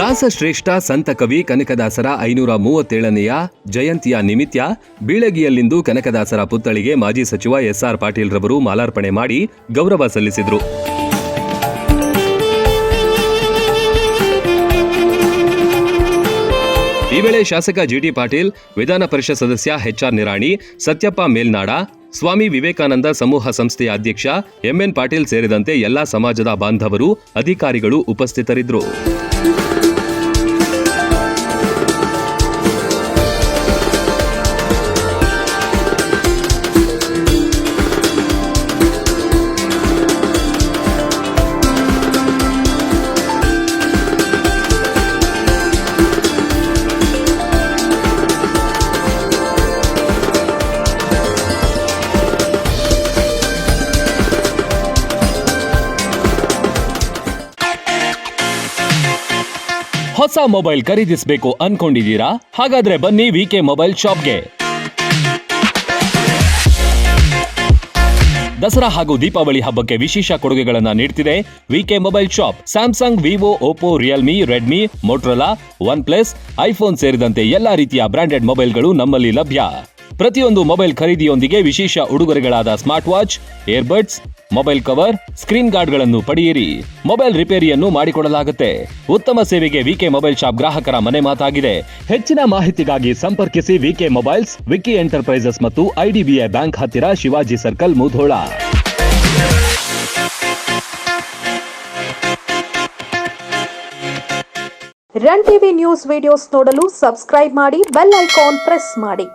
ದಾಸಶ್ರೇಷ್ಠ ಸಂತ ಕವಿ ಕನಕದಾಸರ ಐನೂರ ಮೂವತ್ತೇಳನೆಯ ಜಯಂತಿಯ ನಿಮಿತ್ತ ಬೀಳಗಿಯಲ್ಲಿಂದು ಕನಕದಾಸರ ಪುತ್ಥಳಿಗೆ ಮಾಜಿ ಸಚಿವ ಎಸ್ಆರ್ ಪಾಟೀಲ್ ರವರು ಮಾಲಾರ್ಪಣೆ ಮಾಡಿ ಗೌರವ ಸಲ್ಲಿಸಿದರು. ಈ ವೇಳೆ ಶಾಸಕ ಜಿಟಿ ಪಾಟೀಲ್, ವಿಧಾನ ಪರಿಷತ್ ಸದಸ್ಯ ಎಚ್ಆರ್ ನಿರಾಣಿ, ಸತ್ಯಪ್ಪ ಮೇಲ್ನಾಡ, ಸ್ವಾಮಿ ವಿವೇಕಾನಂದ ಸಮೂಹ ಸಂಸ್ಥೆಯ ಅಧ್ಯಕ್ಷ ಎಂಎನ್ ಪಾಟೀಲ್ ಸೇರಿದಂತೆ ಎಲ್ಲಾ ಸಮಾಜದ ಬಾಂಧವರು, ಅಧಿಕಾರಿಗಳು ಉಪಸ್ಥಿತರಿದ್ದರು. ಹೊಸ ಮೊಬೈಲ್ ಖರೀದಿಸಬೇಕು ಅನ್ಕೊಂಡಿದ್ದೀರಾ? ಹಾಗಾದ್ರೆ ಬನ್ನಿ ವಿಕೆ ಮೊಬೈಲ್ ಶಾಪ್ಗೆ. ದಸರಾ ಹಾಗೂ ದೀಪಾವಳಿ ಹಬ್ಬಕ್ಕೆ ವಿಶೇಷ ಕೊಡುಗೆಗಳನ್ನು ನೀಡ್ತಿದೆ V K mobile shop. Samsung Vivo Oppo Realme Redmi Motorola OnePlus iPhone ಸೇರಿದಂತೆ ಎಲ್ಲಾ ರೀತಿಯ ಬ್ರಾಂಡೆಡ್ ಮೊಬೈಲ್ಗಳು ನಮ್ಮಲ್ಲಿ ಲಭ್ಯ. ಪ್ರತಿಯೊಂದು ಮೊಬೈಲ್ ಖರೀದಿಯೊಂದಿಗೆ ವಿಶೇಷ ಉಡುಗೊರೆಗಳಾದ smart watch earbuds mobile cover, screen ಗಾರ್ಡ್ಗಳನ್ನು ಪಡೆಯಿರಿ. ಮೊಬೈಲ್ ರಿಪೇರಿಯನ್ನು ಮಾಡಿಕೊಡಲಾಗುತ್ತೆ. ಉತ್ತಮ ಸೇವೆಗೆ ವಿಕೆ ಮೊಬೈಲ್ ಶಾಪ್ ಗ್ರಾಹಕರ ಮನೆ ಮಾತಾಗಿದೆ. ಹೆಚ್ಚಿನ ಮಾಹಿತಿಗಾಗಿ ಸಂಪರ್ಕಿಸಿ ವಿಕೆ ಮೊಬೈಲ್ಸ್, ವಿಕಿ ಎಂಟರ್ಪ್ರೈಸಸ್ ಮತ್ತು ಐಡಿಬಿಐ ಬ್ಯಾಂಕ್ ಹತ್ತಿರ Shivaji circle, Mudhol. Run TV news videos ನೋಡಲು ಸಬ್ಸ್ಕ್ರೈಬ್ ಮಾಡಿ, ಬೆಲ್ ಐಕಾನ್ ಪ್ರೆಸ್ ಮಾಡಿ.